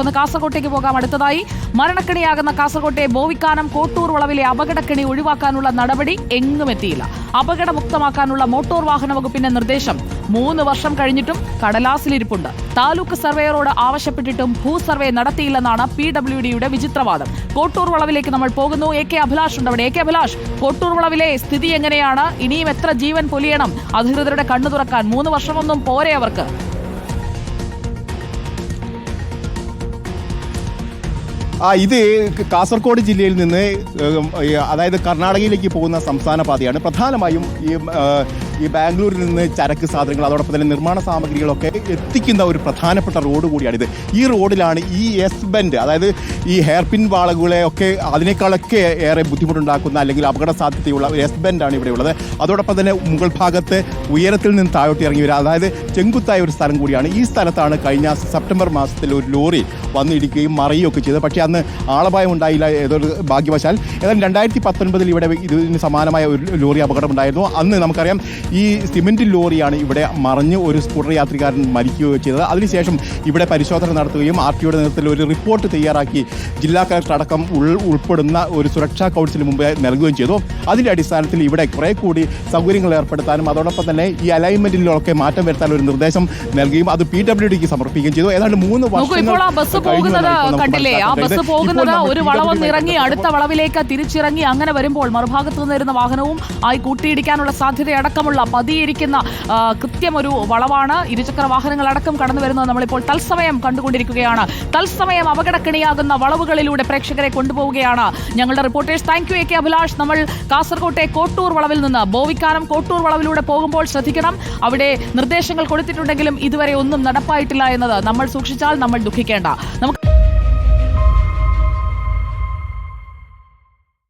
ഒന്ന് കാസർകോട്ടേക്ക് പോകാം. അടുത്തതായി മരണക്കിണിയാകുന്ന കാസർകോട്ടെ ബോവിക്കാനം കോട്ടൂർ വളവിലെ അപകടക്കിണി ഒഴിവാക്കാനുള്ള നടപടി എങ്ങും എത്തിയില്ല. അപകടമുക്തമാക്കാനുള്ള മോട്ടോർ വാഹന വകുപ്പിന്റെ നിർദ്ദേശം മൂന്ന് വർഷം കഴിഞ്ഞിട്ടും കടലാസിലിരിപ്പുണ്ട്. താലൂക്ക് സർവേയറോട് ആവശ്യപ്പെട്ടിട്ടും ഭൂ സർവേ നടത്തിയില്ലെന്നാണ് പി ഡബ്ല്യു ഡിയുടെ വിചിത്രവാദം. കോട്ടൂർ വളവിലേക്ക് നമ്മൾ പോകുന്നു. എ കെ അഭിലാഷ് ഉണ്ട് അവിടെ. എ കെ അഭിലാഷ് കോട്ടൂർ വളവിലെ സ്ഥിതി എങ്ങനെയാണ്? ഇനിയും എത്ര ജീവൻ പൊലിയണം? അധികൃതരുടെ കണ്ണു തുറക്കാൻ മൂന്ന് വർഷമൊന്നും പോരെ അവർക്ക്. ആ ഇത് കാസർഗോഡ് ജില്ലയിൽ നിന്ന് അതായത് കർണാടകയിലേക്ക് പോകുന്ന സംസ്ഥാന പാതയാണ്. പ്രധാനമായും ഈ ഈ ബാംഗ്ലൂരിൽ നിന്ന് ചരക്ക് സാധനങ്ങൾ അതോടൊപ്പം തന്നെ നിർമ്മാണ സാമഗ്രികളൊക്കെ എത്തിക്കുന്ന ഒരു പ്രധാനപ്പെട്ട റോഡ് കൂടിയാണിത്. ഈ റോഡിലാണ് ഈ എസ് ബെൻഡ് അതായത് ഈ ഹെയർ പിൻ വാളകളെ ഒക്കെ അതിനേക്കാളൊക്കെ ഏറെ ബുദ്ധിമുട്ടുണ്ടാക്കുന്ന അല്ലെങ്കിൽ അപകട സാധ്യതയുള്ള ഒരു എസ് ബെൻഡാണ് ഇവിടെ ഉള്ളത്. അതോടൊപ്പം തന്നെ മുകൾ ഭാഗത്ത് ഉയരത്തിൽ നിന്ന് താഴോട്ട് ഇറങ്ങി വരിക അതായത് ചെങ്കുത്തായ ഒരു സ്ഥലം കൂടിയാണ്. ഈ സ്ഥലത്താണ് കഴിഞ്ഞ സെപ്റ്റംബർ മാസത്തിൽ ഒരു ലോറി വന്നിടിക്കുകയും മറിയുകയൊക്കെ ചെയ്തത്. പക്ഷേ അന്ന് ആളപായം ഉണ്ടായില്ല ഏതൊരു ഭാഗ്യവശാൽ. ഏതായാലും രണ്ടായിരത്തി പത്തൊൻപതിൽ ഇവിടെ ഇതിന് സമാനമായ ഒരു ലോറി അപകടമുണ്ടായിരുന്നു അന്ന് നമുക്കറിയാം ഈ സിമെന്റ് ലോറിയാണ് ഇവിടെ മറിഞ്ഞ് ഒരു സ്കൂട്ടർ യാത്രികാരൻ മരിക്കുകയോ ചെയ്തത്. അതിനുശേഷം ഇവിടെ പരിശോധന നടത്തുകയും ആർ ടിയുടെ നേതൃത്വത്തിൽ ഒരു റിപ്പോർട്ട് തയ്യാറാക്കി ജില്ലാ കളക്ടർ അടക്കം ഉൾ ഉൾപ്പെടുന്ന ഒരു സുരക്ഷാ കൗൺസിലിന് മുമ്പ് നൽകുകയും ചെയ്തു. അതിന്റെ അടിസ്ഥാനത്തിൽ ഇവിടെ കുറെ കൂടി സൗകര്യങ്ങൾ ഏർപ്പെടുത്താനും അതോടൊപ്പം തന്നെ ഈ അലൈൻമെന്റിലൊക്കെ മാറ്റം വരുത്താൻ ഒരു നിർദ്ദേശം നൽകുകയും അത് പി ഡബ്ല്യു ഡിക്ക് സമർപ്പിക്കുകയും ചെയ്തു. ഏതാണ്ട് മൂന്ന് വർഷം ഇറങ്ങി അടുത്ത വളവിലേക്ക് തിരിച്ചിറങ്ങി അങ്ങനെ വരുമ്പോൾ മറുഭാഗത്ത് നിന്ന് വരുന്ന വാഹനവും ആയി കൂട്ടിയിടിക്കാനുള്ള സാധ്യതയടക്കമുള്ള പതിയിരിക്കുന്ന കൃത്യമൊരു വളവാണ്. ഇരുചക്ര വാഹനങ്ങളടക്കം കടന്നു വരുന്നത് നമ്മളിപ്പോൾ തത്സമയം കണ്ടുകൊണ്ടിരിക്കുകയാണ്. തത്സമയം അപകടക്കിണിയാകുന്ന വളവുകളിലൂടെ പ്രേക്ഷകരെ കൊണ്ടുപോവുകയാണ് ഞങ്ങളുടെ reporters. Thank you A K Abhilash നമ്മൾ കാസർകോട്ടെ കോട്ടൂർ വളവിൽ നിന്ന് ബോവിക്കാനം കോട്ടൂർ വളവിലൂടെ പോകുമ്പോൾ ശ്രദ്ധിക്കണം. അവിടെ നിർദ്ദേശങ്ങൾ കൊടുത്തിട്ടുണ്ടെങ്കിലും ഇതുവരെ ഒന്നും നടപ്പായിട്ടില്ല എന്നത് നമ്മൾ സൂക്ഷിച്ചാൽ നമ്മൾ ദുഃഖിക്കേണ്ട. നമുക്ക്